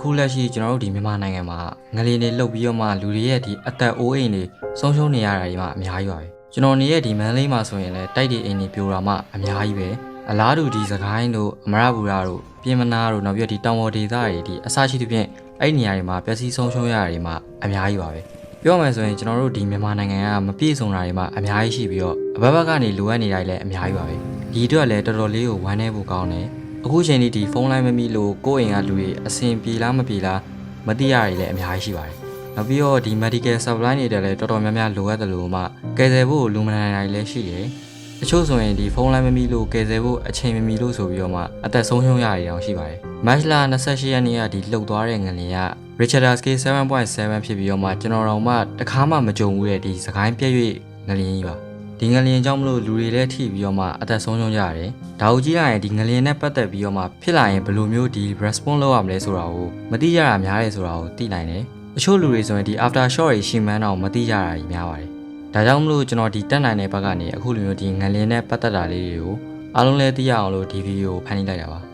အခုလက်ရှိကျွန်တော်တို့ဒီမြန်မာနိုင်ငံမှာငလျင်တွေလှုပ်ပြီးတော့မှလူတွေရဲ့ဒီအသက်အိုးအိမ်တွေဆုံးရှုံးနေရတာတွေမှအများကြီးပါပဲကျွန်တော်နေရဲ့ဒီမန်းလေးမှာဆိုရင်လည်းတိုက်တွေအိမ်တွေပြိုတာမှအများကြီးပဲအလားတူဒီစကိုင်းတို့အမရပူရာတို့ပြင်မနာတို့နောက်ပြီးတော့ဒီတောင်ပေါ်ဒေသတွေဒီအစရှိသဖြင့်အဲ့ဒီနေရာတွေမှာပျက်စီးဆုံးရှုံးရတာတွေမှအများကြီးပါပဲပြောမယ်ဆိုရင်ကျွန်တော်တို့ဒီမြန်မာနိုင်ငံကမပြည့်စုံတာတွေမှအများကြီးရှိပြီးတော့အဘက်ဘက်ကနေလိုအပ်နေတာတွေလည်းအများကြီးပါပဲဒီအတွက်လည်းတော်တော်လေးကိုဝမ်းနည်းဖို့ကောင်းတယ် အခုချိန်ဒီဒီဖုန်းလိုင်းမမီလို့ကိုယ့်အိမ်ကလူတွေအဆင်ပြေလားမပြေလားမသိရတွေလည်းအများကြီးရှိပါတယ်။နောက်ပြီးတော့ဒီ medical supply တွေလည်းတော်တော်များများလိုအပ်တယ်လို့မှကယ်ဆယ်ဖို့လူမနိုင်နိုင်လည်းရှိတယ်။တချို့ဆိုရင်ဒီဖုန်းလိုင်းမမီလို့ကယ်ဆယ်ဖို့အချိန်မမီလို့ဆိုပြီးတော့မှအသက်ဆုံးရှုံးရတွေတောင်ရှိပါတယ်။ March လ28ရက်နေ့ကဒီလှုပ်သွားတဲ့ငလျင်က Richard Scale 7.7ဖြစ်ပြီးတော့မှကျွန်တော်တို့မှတခါမှမကြုံဘူးတဲ့ဒီစကိုင်းပြည့်၍ငလျင်ကြီးပါ။ ဒီငလျင်ကြောင့်မလို့လူတွေလည်းထိပြီးတော့မှအသက်ဆုံးရှုံးကြရတယ်။ဒါကိုကြည့်ရရင်ဒီငလျင်နဲ့ပတ်သက်ပြီးတော့မှဖြစ်လာရင်ဘယ်လိုမျိုးဒီ response လုပ်ရမလဲဆိုတာကိုမသိကြတာများတယ်ဆိုတာကိုသိနိုင်တယ်။အချို့လူတွေဆိုရင်ဒီ after shock တွေရှိမှန်းတော့မသိကြတာကြီးများပါတယ်။ဒါကြောင့်မလို့ကျွန်တော်ဒီတက်နိုင်တဲ့ဘက်ကနေအခုလိုမျိုးဒီငလျင်နဲ့ပတ်သက်တာလေးတွေကိုအားလုံးလည်းသိရအောင်လို့ဒီဗီဒီယိုကိုဖန်တီးလိုက်တာပါ။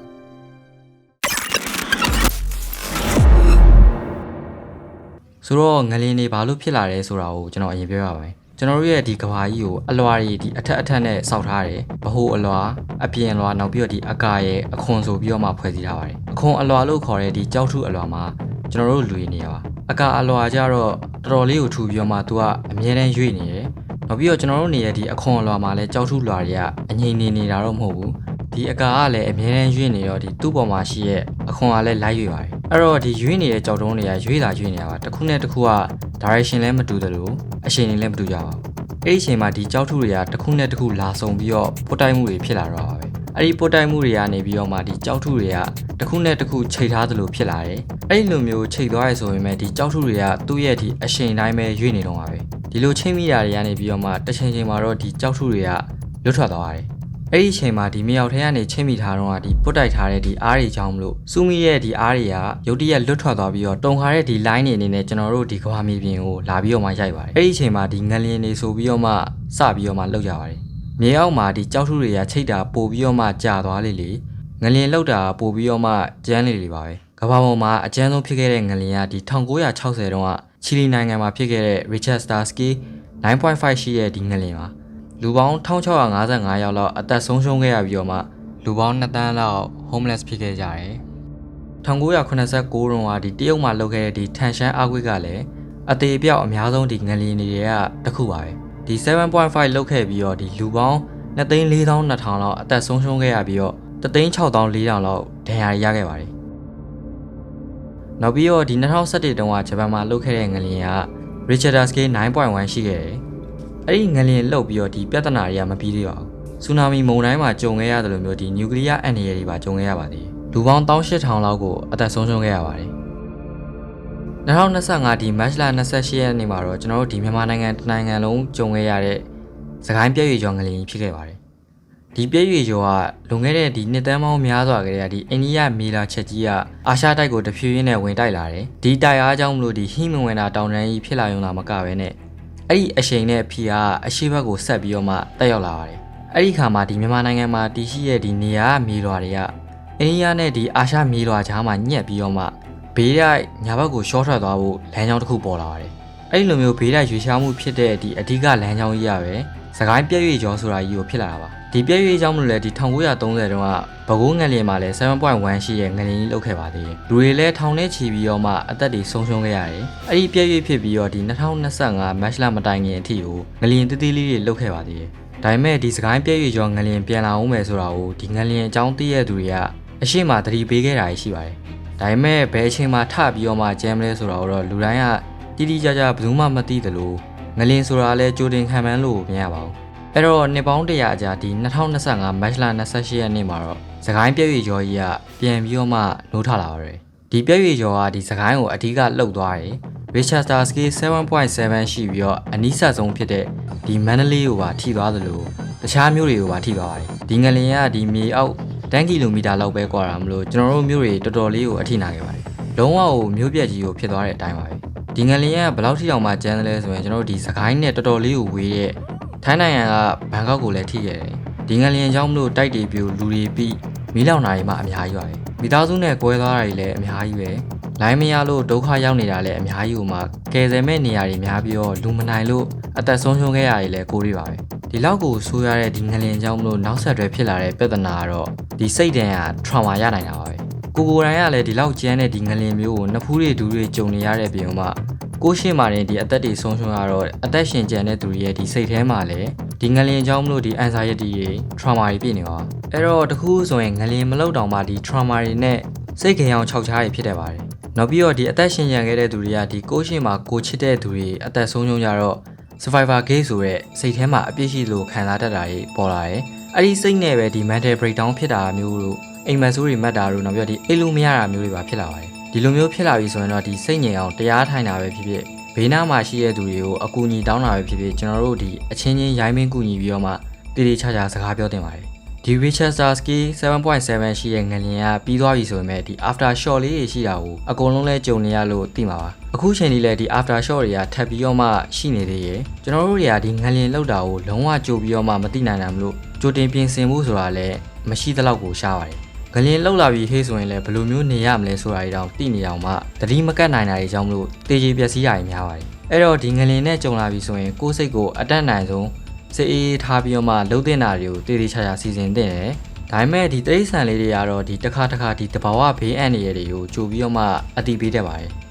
ဆိုတော့ငလျင်တွေဘာလို့ဖြစ်လာတယ်ဆိုတာကိုကျွန်တော်အရင်ပြောရပါမယ်။ ကျွန်တော်တို့ရဲ့ဒီကဘာကြီးကိုအလွာတွေဒီအထက်အထက်နဲ့စောက်ထားတယ်။ဗဟိုအလွာအပြင်အလွာနောက်ပြီးတော့ဒီအကာရဲ့အခွန်ဆိုပြီးတော့မှဖွဲ့စည်းထားပါတယ်။အခွန်အလွာလို့ခေါ်တဲ့ဒီကြောက်ထုအလွာမှာကျွန်တော်တို့လူရနေရပါ။အကာအလွာကြတော့တော်တော်လေးကိုထူပြီးတော့မှသူကအမြဲတမ်းရွေ့နေတယ်။နောက်ပြီးတော့ကျွန်တော်တို့နေရဒီအခွန်အလွာမှာလည်းကြောက်ထုလွာတွေကအငြိမ်နေနေတာတော့မဟုတ်ဘူး။ဒီအကာကလည်းအမြဲတမ်းရွေ့နေတော့ဒီသူ့ပေါ်မှာရှိရဲ့အခွန်ကလည်းလိုက်ရွေ့ပါတယ်။ အဲ့တော့ဒီရွေ့နေတဲ့ကြောက်တုံးတွေကရွေ့လာရွေ့နေတာပါ။တစ်ခုနဲ့တစ်ခုက direction လည်းမတူသလိုအချိန်တွေလည်းမတူကြပါဘူး။အဲ့ဒီအချိန်မှာဒီကြောက်ထုတွေကတစ်ခုနဲ့တစ်ခုလာဆုံပြီးတော့ပုတ်တိုက်မှုတွေဖြစ်လာတော့ပါပဲ။အဲ့ဒီပုတ်တိုက်မှုတွေကနေပြီးတော့မှဒီကြောက်ထုတွေကတစ်ခုနဲ့တစ်ခုချိန်ထားသလိုဖြစ်လာတယ်။အဲ့ဒီလိုမျိုးချိန်သွားရဆိုရင်ပဲဒီကြောက်ထုတွေကသူ့ရဲ့ဒီအချိန်တိုင်းပဲရွေ့နေတော့ပါပဲ။ဒီလိုချိန်မိတာတွေကနေပြီးတော့မှတစ်ချိန်ချိန်မှာတော့ဒီကြောက်ထုတွေကလွတ်ထွက်သွားရတယ်။ အဲ့ဒီအချိန်မှာဒီမြောက်ထဲကနေချင်းမိထားတော့ဒီပုတ်တိုက်ထားတဲ့ဒီအားတွေကြောင့်မလို့စူးမိရဲ့ဒီအားတွေကရုတ်တရက်လွတ်ထွက်သွားပြီးတော့တုံခါတဲ့ဒီ line တွေအနေနဲ့ကျွန်တော်တို့ဒီကဘာမြေပြင်ကိုလာပြီးတော့မှရိုက်ပါတယ်အဲ့ဒီအချိန်မှာဒီငလျင်တွေဆိုပြီးတော့မှစပြီးတော့မှလောက်ကြပါတယ်မြေအောက်မှာဒီကြောက်ထုတွေကချိတ်တာပို့ပြီးတော့မှကြာသွားလေလေငလျင်လောက်တာပို့ပြီးတော့မှကျန်းလေလေပါပဲကဘာပေါ်မှာအကျန်းဆုံးဖြစ်ခဲ့တဲ့ငလျင်ကဒီ1960တုန်းကချီလီနိုင်ငံမှာဖြစ်ခဲ့တဲ့ Richard Starsky 9.5ရှိတဲ့ဒီငလျင်ပါ လူပေါင်း1655ယောက်လောက်အသက်ဆုံးရှုံးခဲ့ရပြီးတော့မှလူပေါင်း2တန်းလောက် homeless ဖြစ်ခဲ့ကြတယ်1989တုန်းကဒီတရုတ်မှာလုပ်ခဲ့တဲ့ဒီထန်ရှမ်းအားကွေးကလည်းအသေးအပြောက်အများဆုံးဒီငလျင်တွေကတစ်ခုပါပဲဒီ7.5လောက်ခဲ့ပြီးတော့ဒီလူပေါင်း2,400,000လောက်အသက်ဆုံးရှုံးခဲ့ရပြီးတော့3,600,400လောက်ဒဏ်ရာရခဲ့ပါတယ်နောက်ပြီးတော့ဒီ2017တုန်းကဂျပန်မှာလုပ်ခဲ့တဲ့ငလျင်က Richard Scale 9.1ရှိခဲ့တယ် အဲ့ဒီငလျင်လှုပ်ပြီးတော့ဒီပြဿနာတွေကမပြီးသေးပါဘူး။ဆူနာမီမုန်တိုင်းမှာကြုံခဲ့ရတယ်လို့မျိုးဒီနျူကလ িয়ার အန္တရာယ်တွေပါကြုံခဲ့ရပါသေးတယ်။လူပေါင်း18000လောက်ကိုအသက်ဆုံးရှုံးခဲ့ရပါတယ်။2025ဒီ March လ28ရက်နေ့မှာတော့ကျွန်တော်တို့ဒီမြန်မာနိုင်ငံတနိုင်ငံလုံးကြုံခဲ့ရတဲ့စကိုင်းပြည့်ရွေကျော်ငလျင်ကြီးဖြစ်ခဲ့ပါတယ်။ဒီပြည့်ရွေကျော်ကလွန်ခဲ့တဲ့ဒီနှစ်သန်းပေါင်းများစွာကလေးကဒီအိန္ဒိယမီလာချက်ကြီးကအာရှတိုက်ကိုတဖြည်းဖြည်းနဲ့ဝင်တိုက်လာတယ်။ဒီတိုက်အားကြောင့်မလို့ဒီဟိမဝင်တာတောင်တန်းကြီးဖြစ်လာရုံသာမကပဲနဲ့ အဲ့ဒီအရှိန်နဲ့ဖီကအရှိဘက်ကိုဆက်ပြီးတော့မှတက်ရောက်လာပါတယ်။အဲ့ဒီခါမှာဒီမြန်မာနိုင်ငံမှာတည်ရှိရဲ့ဒီနေရာမြေလွာတွေကအိန္ဒိယနဲ့ဒီအာရှမြေလွာကြားမှာညက်ပြီးတော့မှဘေးတိုက်ညာဘက်ကိုရှော့ထွက်သွားဖို့လမ်းကြောင်းတစ်ခုပေါ်လာပါတယ်။အဲ့ဒီလိုမျိုးဘေးတိုက်ရွေးရှားမှုဖြစ်တဲ့ဒီအဓိကလမ်းကြောင်းကြီးရပဲစကိုင်းပြည့်ရွေကျော်ဆိုတာကြီးကိုဖြစ်လာတာပါ။ ဒီပြည့်ရွေကြောင့်မလို့လေဒီ1930တုန်းကဘကိုးငလျင်မှာလဲ7.1ရှိရဲ့ငလျင်ကြီးလုတ်ခဲ့ပါသေးတယ်။လူတွေလည်းထောင်ထဲချီပြီးတော့မှအသက်တွေဆုံးရှုံးခဲ့ရတယ်။အဲ့ဒီပြည့်ရွေဖြစ်ပြီးတော့ဒီ2025 match လမတိုင်ခင်အထိကိုငလျင်တည်တည်လေးတွေလုတ်ခဲ့ပါသေးတယ်။ဒါပေမဲ့ဒီစကိုင်းပြည့်ရွကျော်ငလျင်ပြန်လာအောင်မယ်ဆိုတာကိုဒီငလျင်အကြောင်းသိရတဲ့သူတွေကအရှိမသတိပေးခဲ့တာရှိပါတယ်။ဒါပေမဲ့ဘယ်အချိန်မှထပြီးတော့မှကျမ်းမလဲဆိုတာကိုတော့လူတိုင်းကတိတိကျကျဘယ်သူမှမသိသလိုငလျင်ဆိုတာလည်းကြိုတင်ခံမှန်းလို့မရပါဘူး။ အဲ့တော့နှစ်ပေါင်းတရာကြာဒီ2025 match လ28ရက်နေ့မှာတော့စကိုင်းပြည့်ရွကျော်ကြီးကပြန်ပြီးတော့မှနိုးထလာပါတယ်။ဒီပြည့်ရွကျော်ကဒီစကိုင်းကိုအဓိကလှုပ်သွားတယ်။ Richard Starsky 7.7ရှိပြီးတော့အနီးစပ်ဆုံးဖြစ်တဲ့ဒီမန္တလေးကိုပါထိသွားသလိုတခြားမြို့တွေကိုပါထိသွားပါတယ်။ဒီငလျင်ကဒီမြေအောက်10ကီလိုမီတာလောက်ပဲကွာတာမလို့ကျွန်တော်တို့မြို့တွေတော်တော်လေးကိုအထိနာခဲ့ပါတယ်။လုံးဝကိုမြို့ပြက်ကြီးကိုဖြစ်သွားတဲ့အတိုင်းပါပဲ။ဒီငလျင်ကဘယ်လောက်ထိအောင်မှကျန်းတယ်လဲဆိုရင်ကျွန်တော်တို့ဒီစကိုင်းနဲ့တော်တော်လေးကိုဝေးတဲ့ ထိုင်းနိုင်ငံကဘန်ကောက်ကိုလည်းထိခဲ့တယ်။ဒီငလျင်ကြောင့်မလို့တိုက်တွေပြိုလူတွေပြီးမီးလောင်တာတွေမှအများကြီးပါပဲ။မိသားစုနဲ့ကွဲသွားတာတွေလည်းအများကြီးပဲ။လိုင်းမရလို့ဒုက္ခရောက်နေတာလည်းအများကြီးဟိုမှာကယ်ဆယ်မဲ့နေရာတွေများပြီးတော့လူမနိုင်လို့အသက်ဆုံးရှုံးခဲ့ရတယ်လည်းကိုရီပါပဲဒီလောက်ကိုဆိုးရတဲ့ဒီငလင်ကြောင့်မလို့နောက်ဆက်တွဲဖြစ်လာတဲ့ပြဿနာကတော့ဒီစိတ်တန်းက trauma ရနိုင်တာပါပဲကိုကိုယ်တိုင်ကလည်းဒီလောက်ကျန်းတဲ့ဒီငလင်မျိုးကိုနှစ်ဖူးတွေဒူးတွေကြုံနေရတဲ့ပြင်မှာ ကိုရှိမှရင်ဒီအသက်တွေဆုံးရှုံးရတော့အသက်ရှင်ကျန်တဲ့သူတွေရဲ့ဒီစိတ်ထဲမှာလည်းဒီငလင်ကြောင့်မလို့ဒီ anxiety တွေ trauma တွေပြည့်နေပါအဲ့တော့တခုဆိုရင်ငလင်မလောက်တောင်မှဒီ trauma တွေနဲ့စိတ်ကြေအောင်ခြောက်ခြားတွေဖြစ်တတ်ပါတယ်နောက်ပြီးတော့ဒီအသက်ရှင်ကျန်ခဲ့တဲ့သူတွေကဒီကိုရှိမှကိုချစ်တဲ့သူတွေအသက်ဆုံးရှုံးကြတော့ survivor gate ဆိုတဲ့စိတ်ထဲမှာအပြစ်ရှိလို့ခံစားတတ်တာတွေပေါ်လာတယ်အဲ့ဒီစိတ်နဲ့ပဲဒီ mental breakdown ဖြစ်တာမျိုးလို့အိမ်မက်ဆိုးတွေမှတ်တာတို့နောက်ပြီးတော့ဒီအိတ်လို့မရတာမျိုးတွေပါဖြစ်လာပါတယ် ဒီလိုမျိုးဖြစ်လာပြီဆိုရင်တော့ဒီစိတ်ငြိမ်အောင်တရားထိုင်တာပဲဖြစ်ဖြစ်ဘေးနားမှာရှိတဲ့သူတွေကိုအကူအညီတောင်းတာပဲဖြစ်ဖြစ်ကျွန်တော်တို့ဒီအချင်းချင်းရိုင်းမင်းကူညီပြီးတော့မှတည်တည်ချာချာစကားပြောတင်ပါတယ်ဒီ Richard Starsky 7.7ရှိရဲ့ငလျင်ကပြီးသွားပြီဆိုပေမဲ့ဒီ after shot လေးတွေရှိတာကိုအကုန်လုံးလဲကြုံနေရလို့သိမှာပါအခုချိန်ကြီးလဲဒီ after shot တွေကထပ်ပြီးတော့မှရှိနေသေးရဲ့ကျွန်တော်တို့တွေကဒီငလျင်လောက်တာကိုလုံးဝကြိုပြီးတော့မှမသိနိုင်တာမလို့ကြိုတင်ပြင်ဆင်မှုဆိုတာလဲမရှိသလောက်ကိုရှားပါတယ် ငလျင်လောက်လာပြီးဟေးဆိုရင်လည်းဘယ်လိုမျိုးနေရမလဲဆိုတာတွေတောင်သိနေအောင်မှတတိမကတ်နိုင်တာတွေကြောင့်မလို့တေကြီးပျက်စီးတာတွေများပါတယ်အဲ့တော့ဒီငလျင်နဲ့ကြုံလာပြီဆိုရင်ကိုယ်စိတ်ကိုအတက်နိုင်ဆုံးစိတ်အေးထားပြီးတော့မှလှုပ်တင်တာတွေကိုတေးသေးချာချာစီစဉ်တင်တယ်ဒါပေမဲ့ဒီတိရစ္ဆာန်လေးတွေကတော့ဒီတစ်ခါတစ်ခါဒီတဘာဝဘေးအန္တရာယ်တွေကိုကြိုပြီးတော့မှအတိပေးတတ်ပါတယ်။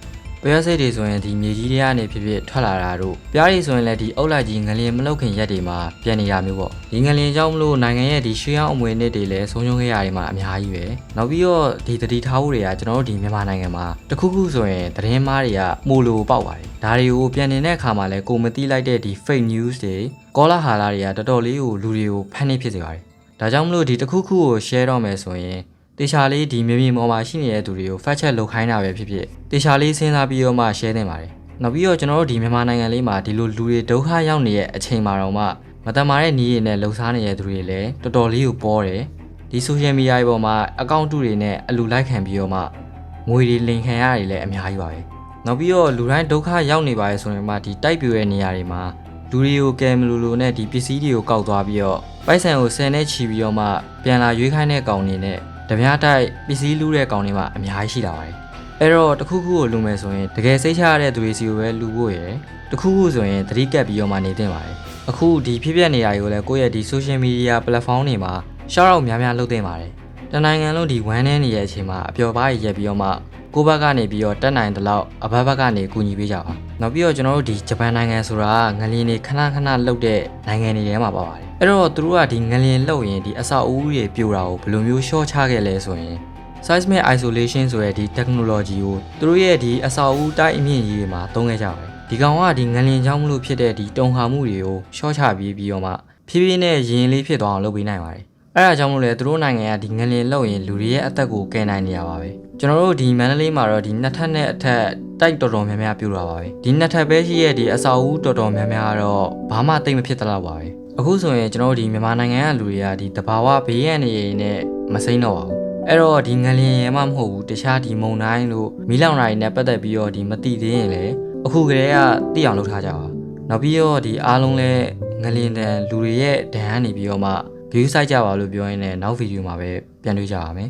ပြရစိတ်တွေဆိုရင်ဒီမြေကြီးတွေကနေဖြစ်ဖြစ်ထွက်လာတာတို့ပြားတွေဆိုရင်လည်းဒီအုတ်လိုက်ကြီးငလျင်မလုတ်ခင်ရက်တွေမှာပြန်နေတာမျိုးပေါ့။ဒီငလျင်ကြောင့်မလို့နိုင်ငံရဲ့ဒီရွှေအောင်အမွေနှစ်တွေလည်းဆုံးရှုံးခဲ့ရတွေမှာအများကြီးပဲ။နောက်ပြီးတော့ဒီတတိထားဖို့တွေကကျွန်တော်တို့ဒီမြန်မာနိုင်ငံမှာတခုခုဆိုရင်သတင်းမားတွေကမိုလိုပေါက်ပါတယ်။ဒါတွေကိုပြန်နေတဲ့အခါမှာလည်းကိုမသိလိုက်တဲ့ဒီ fake news တွေကောလာဟာလာတွေကတော်တော်လေးကိုလူတွေကိုဖန်နေဖြစ်စေပါတယ်။ဒါကြောင့်မလို့ဒီတစ်ခုခုကို share တော့မယ်ဆိုရင် တေချာလေးဒီမြေပြင်ပေါ်မှာရှိနေတဲ့သူတွေကို fact check လုပ်ခိုင်းတာပဲဖြစ်ဖြစ်တေချာလေးစဉ်းစားပြီးတော့မှ share တင်ပါတယ်။နောက်ပြီးတော့ကျွန်တော်တို့ဒီမြန်မာနိုင်ငံလေးမှာဒီလိုလူတွေဒုက္ခရောက်နေတဲ့အချိန်မှာတော့မှမတမာတဲ့နည်းရည်နဲ့လှုပ်ရှားနေတဲ့သူတွေလည်းတော်တော်လေးကိုပေါ်တယ်။ဒီ social media တွေပေါ်မှာအကောင့်တူတွေနဲ့အလူလိုက်ခံပြီးတော့မှငွေတွေလင်ခံရတွေလည်းအများကြီးပါပဲ။နောက်ပြီးတော့လူတိုင်းဒုက္ခရောက်နေပါရဲ့ဆိုရင်မှဒီတိုက်ပြွေတဲ့နေရာတွေမှာလူတွေကိုကဲမလူလူနဲ့ဒီပစ္စည်းတွေကိုကောက်သွားပြီးတော့ပိုက်ဆံကိုဆယ်နဲ့ချီပြီးတော့မှပြန်လာရွေးခိုင်းတဲ့ကောင်တွေနဲ့ ဓမြတိုက်ပစ္စည်းလူတဲ့ကောင်တွေမှအများကြီးရှိလာပါတယ်အဲ့တော့တခုခုကိုလူမယ်ဆိုရင်တကယ်စိတ်ချရတဲ့သူတွေစီကိုပဲလူဖို့ရယ်တခုခုဆိုရင်သတိကပ်ပြီးတော့မှနေသင့်ပါတယ်အခုဒီဖြစ်ပျက်နေတာတွေကိုလည်းကိုယ့်ရဲ့ဒီ social media platform တွေမှာ shout out များများလုပ်သင့်ပါတယ်တနိုင်ငံလုံးဒီဝမ်းနေနေတဲ့အချိန်မှာအပျော်ပါးရရက်ပြီးတော့မှ ကိုယ့်ဘက်ကနေပြီးတော့တက်နိုင်တဲ့လောက်အဘက်ဘက်ကနေကူညီပေးကြပါနောက်ပြီးတော့ကျွန်တော်တို့ဒီဂျပန်နိုင်ငံဆိုတာငလျင်တွေခဏခဏလှုပ်တဲ့နိုင်ငံတွေထဲမှာပါပါတယ်အဲ့တော့သူတို့ကဒီငလျင်လှုပ်ရင်ဒီအဆောက်အဦတွေပြိုတာကိုဘယ်လိုမျိုးရှော့ချခဲ့လဲဆိုရင် seismic isolation ဆိုတဲ့ဒီ technology ကိုသူတို့ရဲ့ဒီအဆောက်အဦတိုက်အမြင့်ကြီးတွေမှာသုံးခဲ့ကြပါတယ်ဒီကောင်ကဒီငလျင်ကြောင့်မလို့ဖြစ်တဲ့ဒီတုံခါမှုတွေကိုရှော့ချပြီးပြီးတော့မှဖြည်းဖြည်းနဲ့ရင်လေးဖြစ်သွားအောင်လုပ်ပေးနိုင်ပါတယ် အဲ့ဒါကြောင့်မလို့လေသူတို့နိုင်ငံကဒီငလျင်လှုပ်ရင်လူတွေရဲ့အသက်ကိုကယ်နိုင်နေရပါပဲကျွန်တော်တို့ဒီမန္တလေးမှာတော့ဒီနှစ်ထပ်နဲ့အထက်တိုက်တော်တော်များများပြိုတာပါပဲဒီနှစ်ထပ်ပဲရှိရဲ့ဒီအဆောက်အဦတော်တော်များများကတော့ဘာမှတိတ်မဖြစ်သလောက်ပါပဲအခုဆိုရင်ကျွန်တော်တို့ဒီမြန်မာနိုင်ငံကလူတွေကဒီတဘာဝဘေးရန်နေရင်နဲ့မစိမ့်တော့ပါဘူးအဲ့တော့ဒီငလျင်ရဲမှမဟုတ်ဘူးတခြားဒီမုံတိုင်းလို့မီးလောင်တာတွေနဲ့ပတ်သက်ပြီးတော့ဒီမတိသေးရင်လည်းအခုကလေးကသိအောင်လုပ်ထားကြပါနောက်ပြီးတော့ဒီအားလုံးလဲငလျင်တန်လူတွေရဲ့ဒဏ်ကနေပြီးတော့မှ view site ကြပါလို့ပြောရင်းနဲ့နောက်ဗီဒီယိုမှာပဲပြန်တွေ့ကြပါမယ်